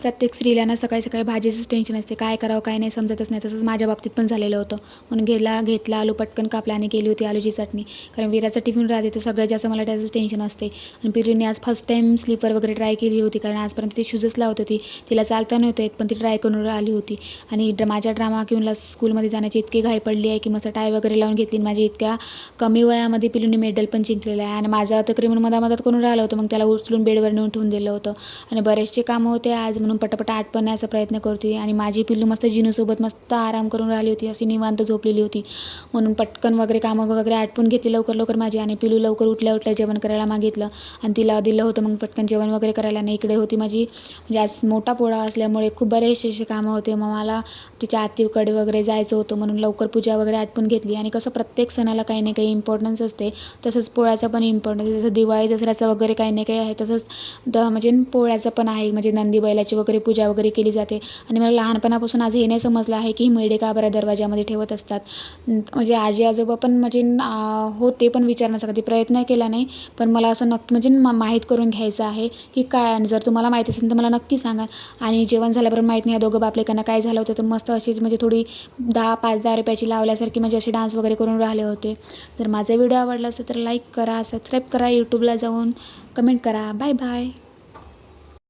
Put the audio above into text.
प्रत्येक स्त्रीला ना सकाळी सकाळी भाजीचंच टेन्शन असते. काय करावं काय नाही समजतच नाही. तसंच माझ्या बाबतीत पण झालेलं होतं. म्हणून गेला घेतला आलू पटकन कापला आणि केली होती आलूची चटणी. कारण विराचा टिफिन राहते तर सगळ्यात जास्त मला त्याचंच टेन्शन असते. आणि पिरूने आज फर्स्ट टाईम स्लीपर वगैरे ट्राय केली होती. कारण आजपर्यंत ती शूजच लावत होती. तिला चालता नव्हतं येत पण ती ट्राय करून आली होती. आणि माझ्या ड्रामा किंवा स्कूलमध्ये जाण्याची इतकी घाई पडली आहे की मस्त टाय वगैरे लावून घेतली. माझी इतक्या कमी वयामध्ये पिलूने मेडल पण जिंकलेलं आहे. आणि माझं तर क्रिमिनल मधा करून राहिलं होतं? मग त्याला उचलून बेडवर नेऊन ठेवून दिलं होतं. आणि बरेचसे कामं होते आज. म्हणून पटापट आटपण्याचा प्रयत्न करते आणि माझी पिल्लू मस्त जिनूसोबत मस्त आराम करून राहिली होती अशी निवांत झोपलेली होती. म्हणून पटकन वगैरे कामं वगैरे आटपून घेतली लवकर लवकर माझी आणि पिलू लवकर उठल्या उठल्या जेवण करायला मागितलं. आणि तिला दिलं होतं मग पटकन जेवण वगैरे करायला. आणि इकडे होती माझी म्हणजे आज मोठा पोळा असल्यामुळे खूप बरेचसे असे कामं होते. मग मला तिच्या आत्तीकडे वगैरे जायचं होतं म्हणून लवकर पूजा वगैरे आटपून घेतली. आणि कसं प्रत्येक सणाला काही ना काही इम्पॉर्टन्स असते. तसंच पोळ्याचा पण इम्पॉर्टन्स जसं दिवाळी दसऱ्याचं वगैरे काही ना काही आहे तसंच द म्हणजे पोळ्याचं पण आहे. म्हणजे नंदी बैलाची वगैरे पूजा वगैरे केली जाते. आणि मला लहानपणापासून आज हे नाही समजलं आहे की ही मेढे का बरं दरवाजामध्ये ठेवत असतात. म्हणजे आजी आजोबा पण म्हणजे होते पण विचारण्याचा कधी प्रयत्न केला नाही. पण मला असं नक्की म्हणजे मा माहीत करून घ्यायचं आहे की काय आणि जर तुम्हाला माहिती असेल तर मला नक्की सांगा. आणि जेवण झाल्याबरोबर माहीत नाही या दोघं बापलेकांना काय झालं होतं तर मस्त अशी म्हणजे थोडी दहा पाच दहा रुपयाची लावल्यासारखी म्हणजे असे डान्स वगैरे करून राहिले होते. तर माझा व्हिडिओ आवडला असेल तर लाईक करा सबस्क्राईब करा यूट्यूबला जाऊन कमेंट करा. Bye bye